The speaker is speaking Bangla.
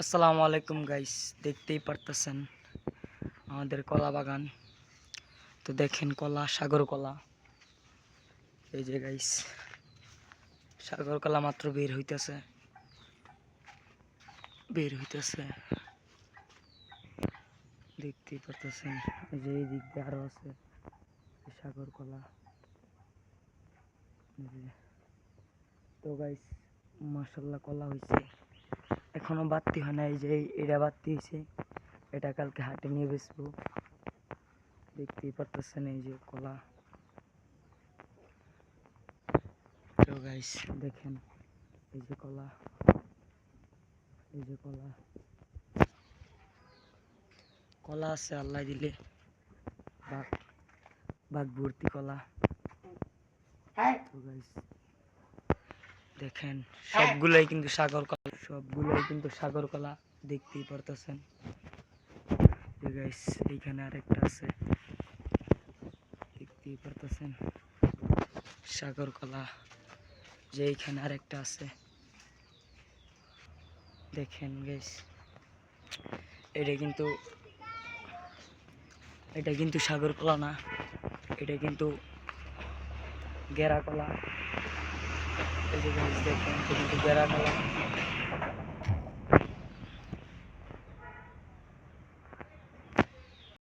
আসসালামু আলাইকুম গাইস দেখতেই পারতেছেন আমাদের কলা বাগান। তো দেখেন কলা, সাগর কলা। এই যে গাইস সাগর কলা মাত্র বের হইতেছে। বের হইতেছে। দেখতেই পারতেছেন, এই যে এই দিক দিয়ে আরও আছে সাগর কলা। তো গাইস মাসাল্লাহ কলা হয়েছে এখনও বাড়তি হয় না এই যে এটা বাড়তি হয়েছে। এটা কালকে হাটে নিয়ে বেচবো। দেখতেই পারতেছেন এই যে কলা। তো গাইস দেখেন এই যে কলা। এই যে কলা। কলা আছে আল্লাহ দিলে। বাঘ বাঘ ভর্তি কলা। তো গাইস দেখেন সবগুলোই কিন্তু সাগর কলা। সবগুলোই কিন্তু সাগর কলা দেখতেই পারতেছেন। এইখানে আরেকটা আছে। দেখতেই পারতেছেন। সাগর কলা যে এইখানে আরেকটা আছে। দেখেন গেস এটা কিন্তু এটা কিন্তু সাগর কলা না, এটা কিন্তু গেরা কলা এই যে দেখেন কিন্তু গেরা কলা